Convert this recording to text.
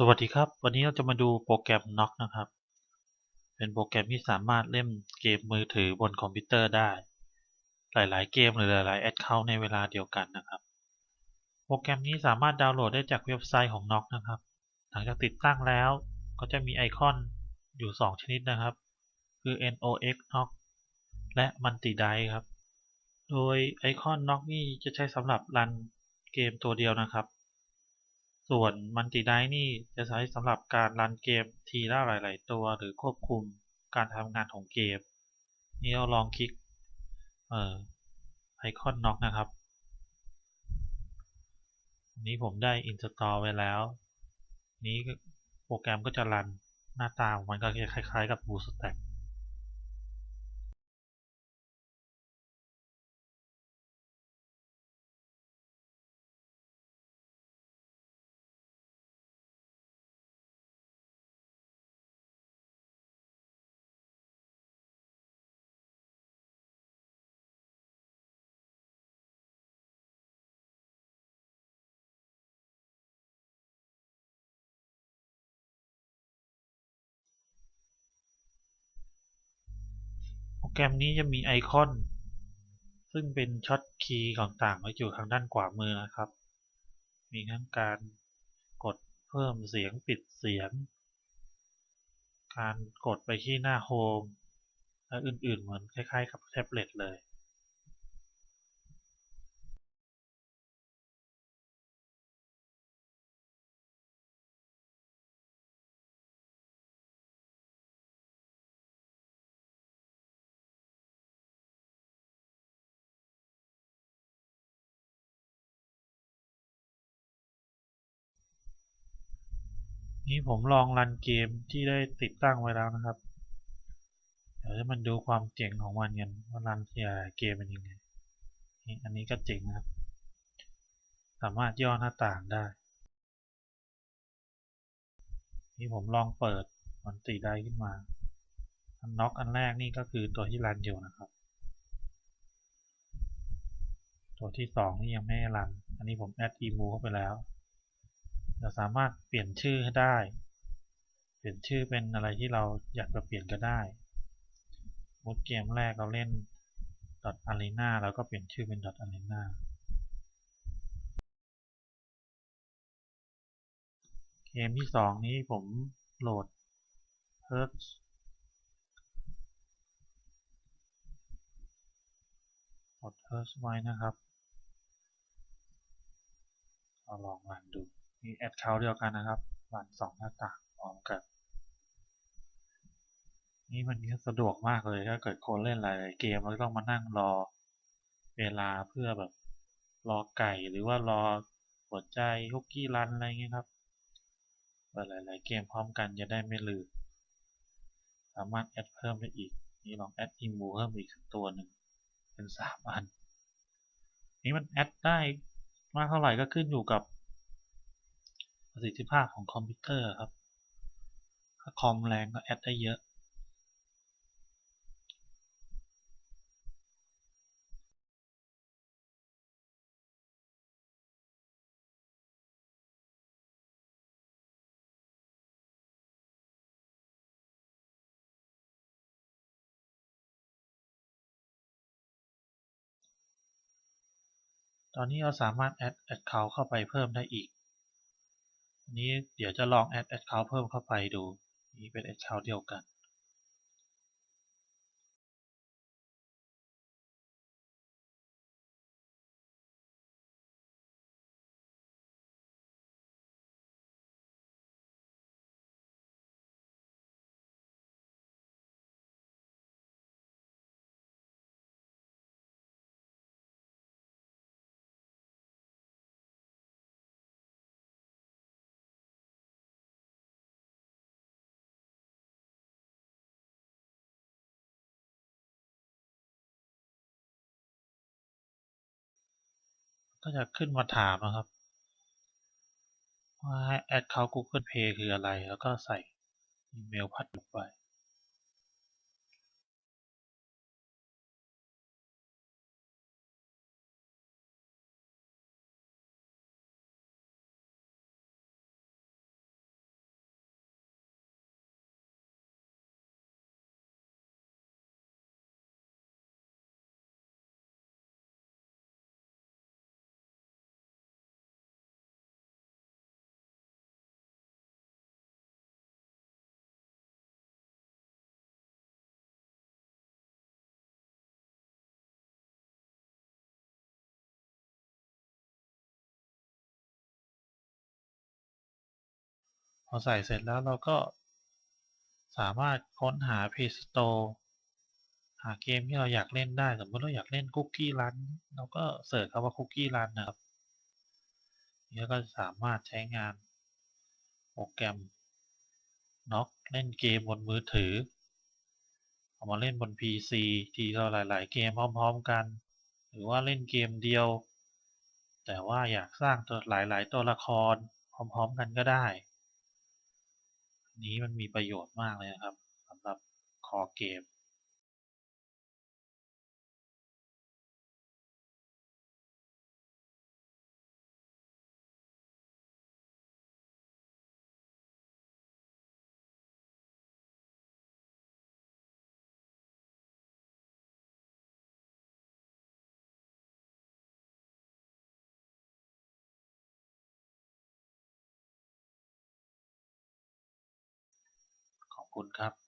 สวัสดีครับ วันนี้เราจะมาดูโปรแกรม Knock นะครับ เป็นโปรแกรมที่สามารถเล่นเกมมือถือบนคอมพิวเตอร์ได้ หลาย ๆ เกมหรือหลายๆ Account ในเวลาเดียวกันนะครับ โปรแกรมนี้สามารถดาวน์โหลดได้จากเว็บไซต์ของ Knock นะครับ หลังจากติดตั้งแล้วก็จะมีไอคอนอยู่ 2 ชนิดนะครับ คือ NOx Knock และ Multi Die ครับ โดยไอคอน Knock นี่จะใช้สำหรับรันเกมตัวเดียวนะครับ ส่วนมันติไดนี่จะใช้สำหรับการรันเกมทีละหลาย ๆ ตัวหรือควบคุมการทำงานของเกม นี่เราลองคลิกเอ่อไอคอนน็อกนะครับนนี้ผมได้ install ไว้แล้ว นี้โปรแกรมก็จะรันหน้าตามันก็จะคล้าย ๆ กับ BlueStack กรมนี้จะมีไอคอน ซึ่งเป็นช็อตคีย์ต่างๆไว้อยู่ทางด้านขวามือนะครับ มีทั้งการกดเพิ่มเสียงปิดเสียง การกดไปที่หน้าโฮมและอื่นๆเหมือนคล้ายๆกับแท็บเล็ตเลย นี่ผมลองรันเกมที่ได้ติดตั้งไว้แล้วนะครับ เดี๋ยวจะมันดูความเจ๋งของมันกันว่ารันเสียเกมเป็นยังไงนี่อันนี้ก็เจ๋งนะครับ สามารถย่อหน้าต่างได้ นี่ผมลองเปิดมันตีได้ขึ้นมาอันน็อกอันแรกนี่ก็คือตัวที่รันอยู่นะครับ ตัวที่สองนี่ยังไม่รัน อันนี้ผมแอดอีมูเข้าไปแล้ว เราสามารถเปลี่ยนชื่อให้ได้ เปลี่ยนชื่อเป็นอะไรที่เราอยากจะเปลี่ยนก็ได้มุดเกมแรกเราเล่น .arena แล้วก็เปลี่ยนชื่อเป็น .arena เกมที่สองนี้ผมโหลด h e r t โหลด h e r t ไว้นะครับเราลองรันดู มีแอดเคาท์เดียวกันนะครับรันสองหน้าต่างพร้อมกัน นี่มันสะดวกมากเลยถ้าเกิดคนเล่นหลายเกมแล้วต้องมานั่งรอเวลาเพื่อแบบ รอไก่หรือว่ารอหัวใจฮุกกี้รันอะไรเงี้ยครับเปิดหลายๆเกมพร้อมกันจะได้ไม่ลืมสามารถแอดเพิ่มได้อีก นี่ลองแอดอิมูเพิ่มอีกสักตัวหนึ่งเป็นสามอัน นี่มันแอดได้มากเท่าไหร่ก็ขึ้นอยู่กับ ประสิทธิภาพของคอมพิวเตอร์ครับ ถ้าคอมแรงก็แอดได้เยอะ ตอนนี้เราสามารถแอด account เข้าไปเพิ่มได้อีก นนี้เดี๋ยวจะลองแอด account เพิ่มเข้าไปดู นี่เป็น account เดียวกัน ก็จะขึ้นมาถามนะครับ ว่าให้แอดเขา Google Pay คืออะไร แล้วก็ใส่อีเมลพัดลงไป พอใส่เสร็จแล้วเราก็สามารถค้นหา Play Store หาเกมที่เราอยากเล่นได้ สมมติเราอยากเล่นคุกกี้รันเราก็เสิร์ชคำว่าคุกกี้รันนะครับแล้วก็สามารถใช้งานโปรแกรมน็อกเล่นเกมบนมือถือ เอามาเล่นบน PC ทีเราหลาย ๆ เกมพร้อม ๆ กัน หรือว่าเล่นเกมเดียว แต่ว่าอยากสร้างตัวหลาย ๆ ตัวละครพร้อม ๆ กันก็ได้ นี้มันมีประโยชน์มากเลยนะครับสำหรับคอเกม คุณครับ